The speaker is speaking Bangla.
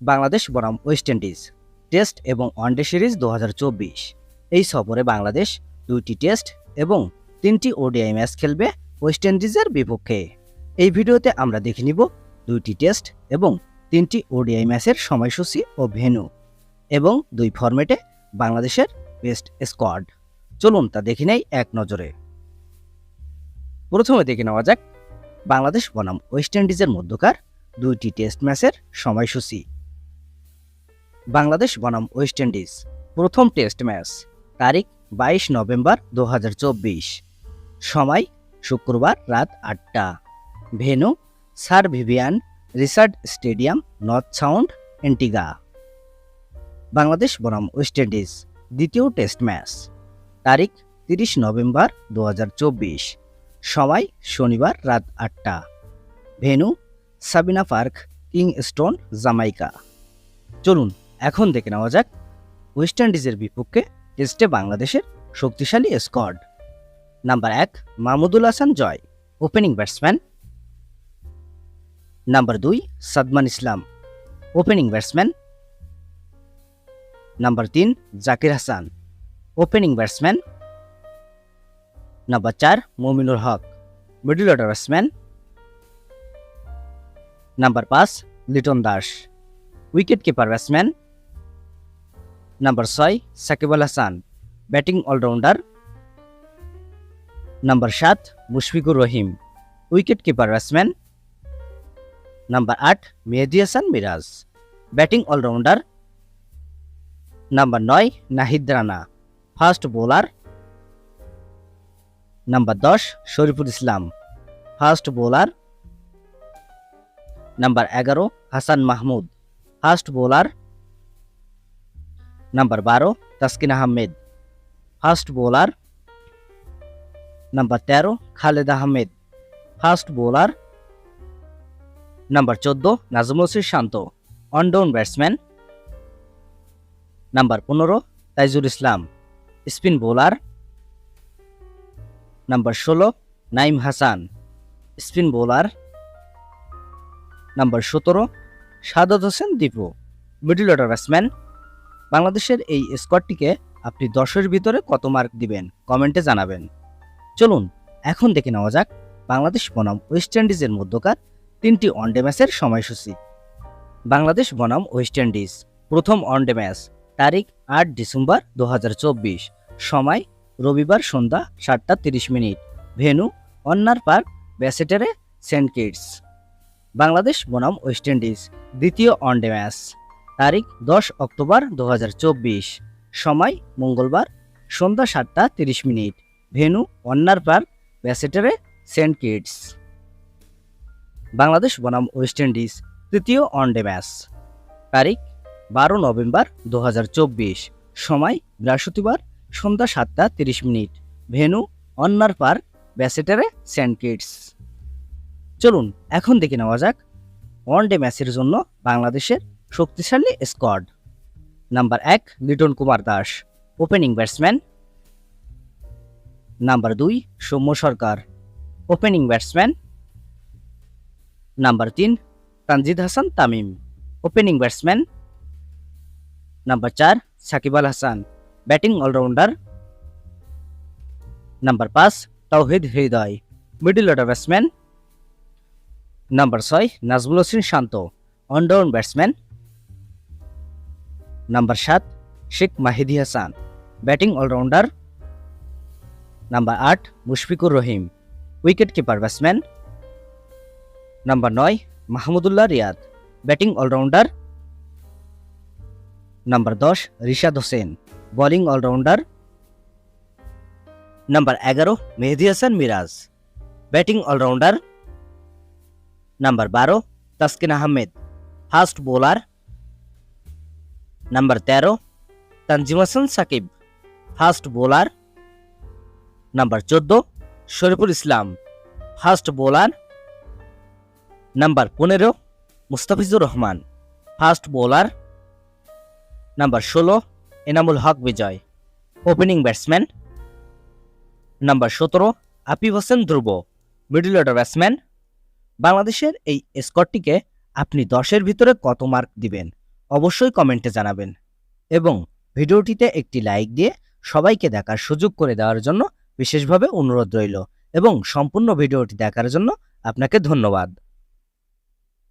বাংলাদেশ বনাম ওয়েস্ট ইন্ডিজ টেস্ট এবং ওয়ানডে সিরিজ দু হাজার চব্বিশ। এই সফরে বাংলাদেশ দুইটি টেস্ট এবং তিনটি ওডিআই ম্যাচ খেলবে ওয়েস্ট ইন্ডিজের বিপক্ষে। এই ভিডিওতে আমরা দেখে নিব দুইটি টেস্ট এবং তিনটি ওডিআই ম্যাচের সময়সূচি ও ভেন্যু এবং দুই ফরম্যাটে বাংলাদেশের বেস্ট স্কোয়াড চলুন তা দেখে নেই এক নজরে। প্রথমে দেখে নেওয়া যাক বাংলাদেশ বনাম ওয়েস্ট ইন্ডিজের মধ্যকার দুইটি টেস্ট ম্যাচের সময়সূচি। বাংলাদেশ বনাম ওয়েস্ট ইন্ডিজ। প্রথম টেস্ট ম্যাচ, তারিখ বাইশ নভেম্বর দু হাজার চব্বিশ। সময় শুক্রবার রাত আটটা। Venue Sir Vivian Richards stadium, North Sound, Antigua. Bangladesh বনাম ওয়েস্ট ইন্ডিজ, দ্বিতীয় টেস্ট ম্যাচ, তারিখ তিরিশ নভেম্বর দু হাজার চব্বিশ। সময় শনিবার রাত আটটা। Venue Sabina Park Kingston Jamaica. চলুন এখন দেখে নেওয়া যাক ওয়েস্ট ইন্ডিজের বিপক্ষে টেস্টে বাংলাদেশের শক্তিশালী স্কোয়াড নাম্বার এক, Mahmudul Hasan Joy opening batsman number দুই, Shadman Islam opening batsman number তিন, Zakir Hasan opening batsman number চার, Mominul Haque middle order batsman number পাঁচ, Liton Das wicket keeper batsman number ছয়, Shakib Al Hasan batting allrounder number সাত, Mushfiqur Rahim wicket keeper batsman number আট, Mehedi Hasan Miraz batting allrounder number নয়, Nahid Rana fast bowler number দশ, Shoriful Islam fast bowler number এগারো, Hasan Mahmud fast bowler number বারো, Taskin Ahmed. Fast bowler number তেরো, Khaled Ahmed. Fast bowler number চোদ্দ, Najmul Shanto. One down batsman number পনেরো, Taijul Islam. Spin bowler number ষোলো, Nayeem Hasan. Spin bowler number সতেরো, Sadat Hossain Dipu. Middle order batsman বাংলাদেশের এই স্কোয়াডটিকে আপনি দশের ভিতরে কত মার্ক দিবেন? কমেন্টে জানাবেন। চলুন, এখন দেখে নেওয়া যাক বাংলাদেশ বনাম ওয়েস্ট ইন্ডিজের মধ্যকার তিনটি ওয়ানডে ম্যাচের সময়সূচি। বাংলাদেশ বনাম ওয়েস্ট ইন্ডিজ প্রথম ওয়ানডে ম্যাচ তারিখ আট ডিসেম্বর দু হাজার চব্বিশ, সময় রবিবার সন্ধ্যা সাতটা তিরিশ minute. Venue Warner Park, Basseterre Saint Kitts. Bangladesh বনাম ওয়েস্ট ইন্ডিজ দ্বিতীয় ওয়ানডে ম্যাচ তারিখ দশ অক্টোবর দু হাজার চব্বিশ। সময় মঙ্গলবার, সন্ধ্যা সাতটা তিরিশ minute. Venue Warner Park, Basseterre, Saint Kitts. Bangladesh বনাম ওয়েস্ট ইন্ডিজ, তৃতীয় ওয়ানডে ম্যাচ। তারিখ বারো নভেম্বর দু হাজার চব্বিশ। সময় বৃহস্পতিবার, সন্ধ্যা সাতটা তিরিশ minute. Venue Warner Park, Basseterre, Saint Kitts. চলুন, এখন দেখে নেওয়া যাক ওয়ানডে ম্যাচের জন্য বাংলাদেশের শক্তিশালী স্কোয়াড নাম্বার এক, Liton Kumar Das opening batsman number দুই, Soumya Sarkar opening batsman number তিন, Tanzid Hasan Tamim opening batsman number চার, Shakib Al Hasan batting allrounder number পাঁচ, Towhid Hridoy middle order batsman number ছয়, Najmul Hossain Shanto one down batsman number সাত Sheikh Mahedi Hasan batting allrounder number আট Mushfiqur Rahim wicket keeper batsman number নয় Mahmudullah Riyad batting allrounder number দশ Rishad Hossain bowling allrounder number এগারো Mehedi Hasan Miraz batting allrounder number বারো Taskin Ahmed fast bowler number তেরো Tanzim Hasan Sakib fast bowler number চোদ্দ Shoriful Islam fast bowler number পনেরো Mustafizur Rahman fast bowler number ষোলো Enamul Haque Bijoy opening batsman number সতেরো Afif Hossain Dhruba middle order batsman বাংলাদেশের এই স্কোরটিকে আপনি দশের ভিতরে কত মার্ক দিবেন? অবশ্যই কমেন্টে জানাবেন। এবং ভিডিওটিতে একটি লাইক দিয়ে সবাইকে দেখার সুযোগ করে দেওয়ার জন্য বিশেষভাবে অনুরোধ রইল। এবং সম্পূর্ণ ভিডিওটি দেখার জন্য আপনাকে ধন্যবাদ।